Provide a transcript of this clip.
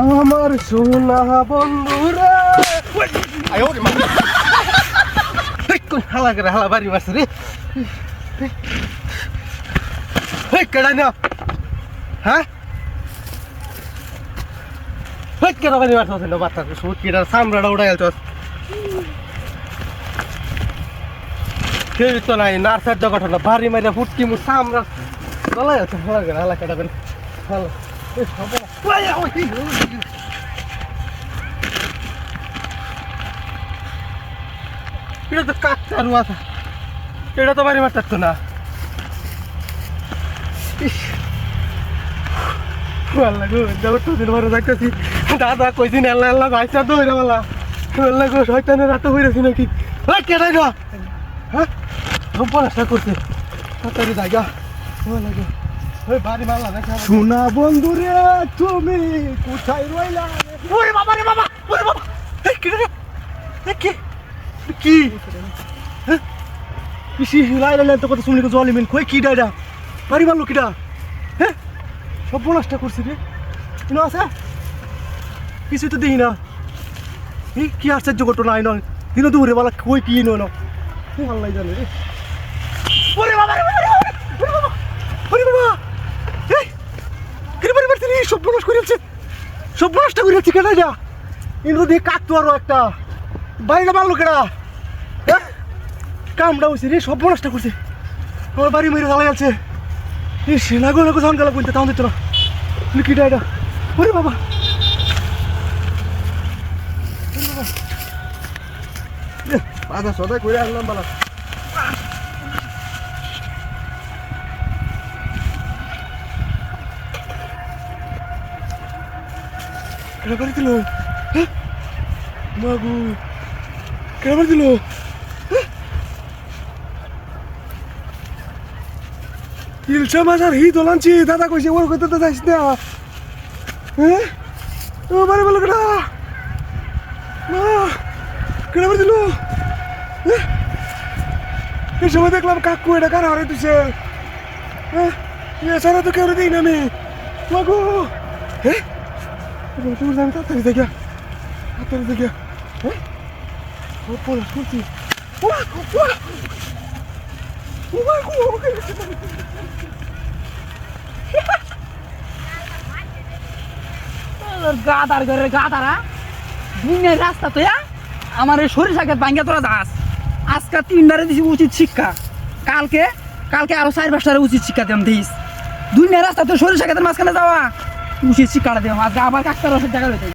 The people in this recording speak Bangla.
আমার সোনা বন্ধুরা। হালা করে হালা বাড়ি মারছে রে। কেডা না। হ্যাঁ? কেডা বাড়ি মারছে না বাচ্চা সুত কেডা সামরাটা উড়াই আলছ কেউ তো নাই, নার্সার জগঠটা বাড়ি মারিয়া ফুটকি মু সামরা আছে হালা করে হালা কেডা করে। হালা। এটা তো কাকতারু আছে এটা তো বাড়ি মারতে না ইস আল্লাহ গো যাব তো যাইতেছি দাদা কইছি না আল্লাহ আল্লাহ ভাইসা তো হইরা বলা আল্লাহ গো শয়তানের রাতে হইরাছি নাকি কেডাই না হ্যাঁ পড়াশোনা করছে তাড়াতাড়ি জায়গা আল্লাহ গো সোনা বন্ধু রে তুমি কোথায় রইলা ওরে বাবা রে বাবা ওরে বাবা। কি রে? কি? কি? পিসি হিলাই লাইলেন তো কথা শুনলি জল ইমেন। কই কি ডাইডা বাড়ি মারলো কিডা হ্যাঁ সব নষ্ট করছি রে। কিনো আছে? কিছু তো দেখি না। এই কি আশ্চর্য ঘটনা আইন দিন দূরে বলা কই কি নো না আল্লাহ জানে রে ওরে বাবা রে বাবা রে বাবা, ওরে বাবা ওরে বাবা এই কি বাড়ি মারছি রে সব নষ্ট করে আছে সব নষ্ট করে আছে কেডা যা। ইনো দিয়ে কাকতো আরও একটা। বাড়িটা মারলো কেডা? হ্যাঁ? কামড়া হয়েছে রে, সব নষ্ট করছে। আমার বাড়ি মেরে জ্বালা যাচ্ছে এ সেনা গো লাগো ধান গালা বলতে তাও দিত না। লিখিটা এটা ওরে বাবা। বাধা সদাই করে আনলাম বালা। কেন করে দিল হ্যাঁ? মাগু কেন করে দিল ইলশা মাজার হি দোলানছি দাদা কইছে ওর কইতে তো যাইস না হ্যাঁ ও বারে বলো কেডা মা কেন করে দিল হ্যাঁ? এই সময় দেখলাম কাকু এটা কার হারে দিছে হ্যাঁ এছাড়া তো কেউ দিই তুমি আমি তাড়াতাড়ি দেখে তাড়াতাড়ি দেখে হ্যাঁ পলাশ করছি গাদার ঘরের গাদারা দিনের রাস্তা তো আমার এই সরিষা খেত ভাঙ্গা তোরা যাস আজকে তিনবারে দিছি উচিত শিক্ষা কালকে কালকে আরও চার পাঁচটারে উচিত শিক্ষা দেম দিস। দুনিয়ার রাস্তা তো সরিষা খেতের মাঝখানে যাওয়া। উচিত কাটা আজকে আবার কাকতার রসের জায়গা